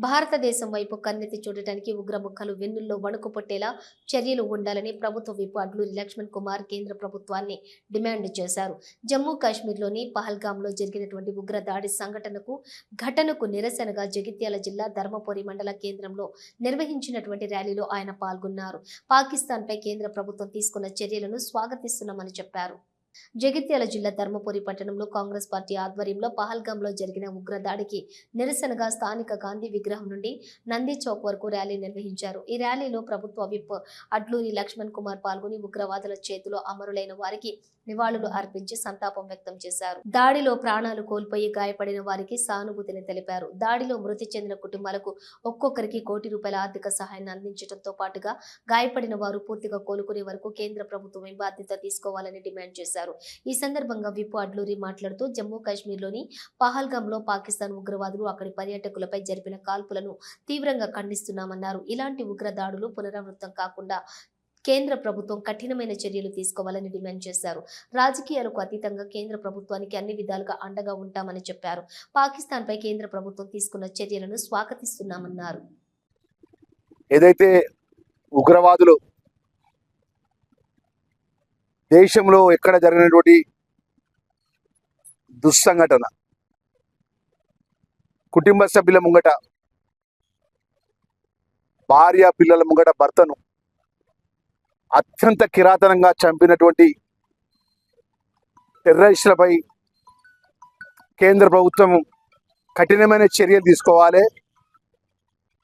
భారతదేశం వైపు కన్నెత్తి చూడటానికి ఉగ్రముఖాలు వెన్నుల్లో వణుకుపట్టేలా చర్యలు ఉండాలని ప్రభుత్వ వైపు అడ్లూరి లక్ష్మణ్ కుమార్ కేంద్ర ప్రభుత్వాన్ని డిమాండ్ చేశారు. జమ్మూ కాశ్మీర్లోని పహల్గాంలో జరిగినటువంటి ఉగ్ర దాడి సంఘటనకు ఘటనకు నిరసనగా జగిత్యాల జిల్లా ధర్మపురి మండల కేంద్రంలో నిర్వహించినటువంటి ర్యాలీలో ఆయన పాల్గొన్నారు. పాకిస్తాన్పై కేంద్ర ప్రభుత్వం తీసుకున్న చర్యలను స్వాగతిస్తున్నామని చెప్పారు. జగిత్యాల జిల్లా ధర్మపురి పట్టణంలో కాంగ్రెస్ పార్టీ ఆధ్వర్యంలో పహల్గాంలో జరిగిన ఉగ్రదాడికి నిరసనగా స్థానిక గాంధీ విగ్రహం నుండి నంది చౌక్ వరకు ర్యాలీ నిర్వహించారు. ఈ ర్యాలీలో ప్రభుత్వ విప్ అడ్లూరి లక్ష్మణ్ కుమార్ పాల్గొని ఉగ్రవాదుల చేతిలో అమరులైన వారికి నివాళులు అర్పించి సంతాపం వ్యక్తం చేశారు. దాడిలో ప్రాణాలు కోల్పోయి గాయపడిన వారికి సానుభూతిని తెలిపారు. దాడిలో మృతి చెందిన కుటుంబాలకు ఒక్కొక్కరికి కోటి రూపాయల ఆర్థిక సహాయాన్ని అందించడంతో పాటుగా గాయపడిన వారు పూర్తిగా కోలుకునే వరకు కేంద్ర ప్రభుత్వమే బాధ్యత తీసుకోవాలని డిమాండ్ చేశారు. చేశారు. ఈ సందర్భంగా విపు అడ్లూరి మాట్లాడుతూ జమ్మూ కాశ్మీర్లోని పహల్గాంలో పాకిస్తాన్ ఉగ్రవాదులు అక్కడి పర్యాటకులపై జరిపిన కాల్పులను తీవ్రంగా ఖండిస్తున్నామన్నారు. ఇలాంటి ఉగ్ర దాడులు పునరావృతం కాకుండా కేంద్ర ప్రభుత్వం కఠినమైన చర్యలు తీసుకోవాలని డిమాండ్ చేశారు. రాజకీయాలకు అతీతంగా కేంద్ర ప్రభుత్వానికి అన్ని విధాలుగా అండగా ఉంటామని చెప్పారు. పాకిస్తాన్పై కేంద్ర ప్రభుత్వం తీసుకున్న చర్యలను స్వాగతిస్తున్నామన్నారు. ఏదైతే ఉగ్రవాదులు దేశంలో ఎక్కడ జరిగినటువంటి దుస్సంఘటన? కుటుంబ సభ్యుల ముంగట భార్య పిల్లల ముంగట భర్తను అత్యంత కిరాతనంగా చంపినటువంటి టెర్రరిస్టులపై కేంద్ర ప్రభుత్వం కఠినమైన చర్యలు తీసుకోవాలి.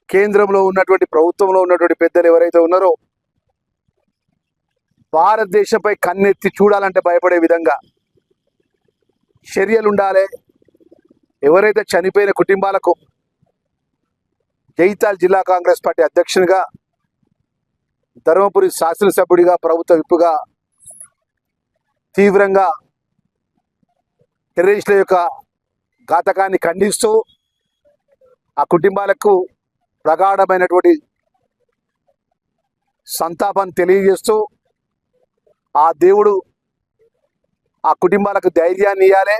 కేంద్రంలో ఉన్నటువంటి ప్రభుత్వంలో ఉన్నటువంటి పెద్దలు ఎవరైతే ఉన్నారో భారతదేశంపై కన్నెత్తి చూడాలంటే భయపడే విధంగా చర్యలు ఉండాలి. ఎవరైతే చనిపోయిన కుటుంబాలకు జైతాల్ జిల్లా కాంగ్రెస్ పార్టీ అధ్యక్షునిగా ధర్మపురి శాసనసభ్యుడిగా ప్రభుత్వ విప్పుగా తీవ్రంగా టెర్రరిస్టుల యొక్క ఘాతకాన్ని ఖండిస్తూ ఆ కుటుంబాలకు ప్రగాఢమైనటువంటి సంతాపాన్ని తెలియజేస్తూ ఆ దేవుడు ఆ కుటుంబాలకు ధైర్యాన్ని ఇవ్వాలి